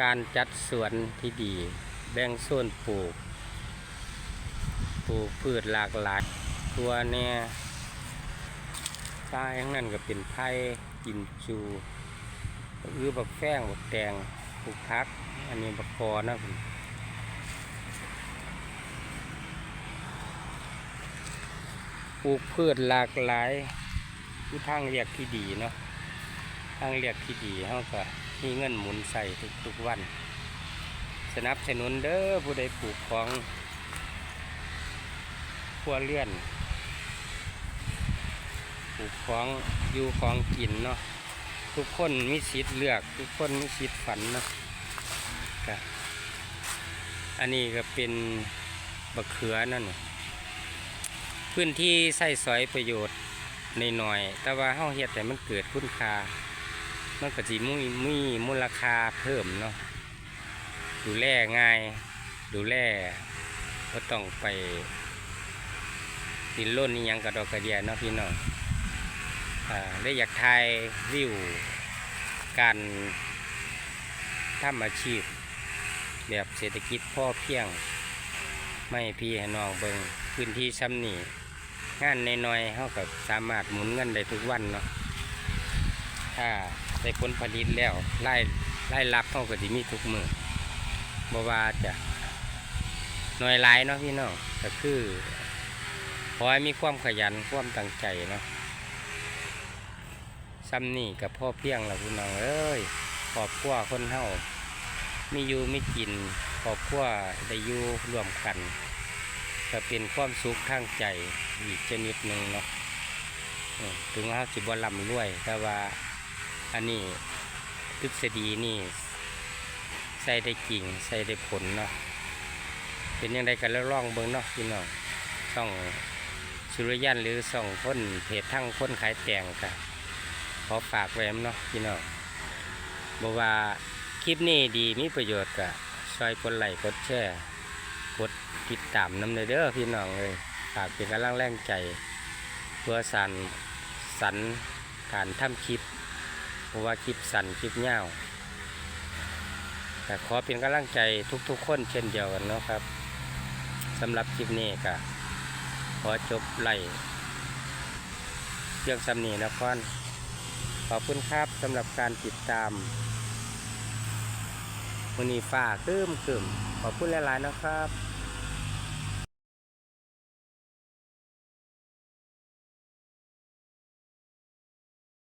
การจัดสวนที่ดี แบ่งโซนปลูก ปลูกพืชหลากหลายตัวเนี่ยใต้ข้างนั้นก็เป็นไผ่กินจูอือบักแฟ้งบักแตงปลูกพัก อันนี้บักคอนะผมปลูกพืชหลากหลายคือทางเรียกที่ดีเนาะ ทางเรียกที่ดีเขาก็มีเงินหมุนใส่ทุกๆวัน สนับสนุนเด้อผู้ใดปลูกของครัวเลื่อนปลูกของอยู่ของกินเนาะทุกคนมีสิทธิ์เลือก ทุกคนมีสิทธิ์ฝันเนาะก็อันนี้ก็เป็นบักเขือนั่นพื้นที่ใส่สอยประโยชน์ในหน่อย แต่ว่าเฮาเฮ็ดแต่มันเกิดคุณค่า มันก็สิมีมีมูลค่าเพิ่มเนาะดูแลง่าย ดูแลก็ต้องไปดินร่นนี่ยังกระดอกกระเดียเนาะพี่น้องอ่าได้อยากทายวิวการทำอาชีพ แบบเศรษฐกิจพ่อเพียง ไม่พี่ให้น้องเบิงพื้นที่ซ้ำนี่งานน้อยๆเขากับสามารถหมุนเงินได้ทุกวันเนาะถ้า ได้ผลผลิตแล้วไล่ไล่รับเขาก็จะมีทุกมือบว่าจะหน่วยหลายเนาะพี่น้องก็คือขอให้มีความขยันความตั้งใจเนาะซ้ำนี่กับพ่อเพียงละพี่น้องเอ้ยขอบครัวคนเฮามีอยู่ไม่กินขอบครัวได้อยู่รวมกันก็เป็นความสุขทางใจอีกชนิดหนึ่งเนาะถึงเฮาสิบ่ร่ำรวยแต่ว่า อันนี้ทฤษฎีนี่ใส่ได้กิ่งใส่ได้ผลเนาะเป็นยังไงกันแล้วล่องเบิ้งเนาะพี่น้องส่องสุริยันหรือส่องพ้นเพจทั้งพ้นขายแตงกันขอฝากไว้เนาะพี่น้องบอกว่าคลิปนี้ดีมีประโยชน์กะซอยกดไลค์กดแชร์กดติดตามน้ำเลยเด้อพี่น้องเลยฝากเป็นกำลังแรงใจเพื่อสันสันการทำคลิป เพราะว่าคลิปสันคลิปยาวแต่ขอเป็นกำลังใจทุกๆคนเช่นเดียวกันเนาะครับสำหรับคลิปนี้ก็ขอจบไล่เรื่องสำนีนะครขอบคุณครับสำหรับการติดตามวันนี้ฝ้าคืมคืมขอบคุณหลายๆนะครับ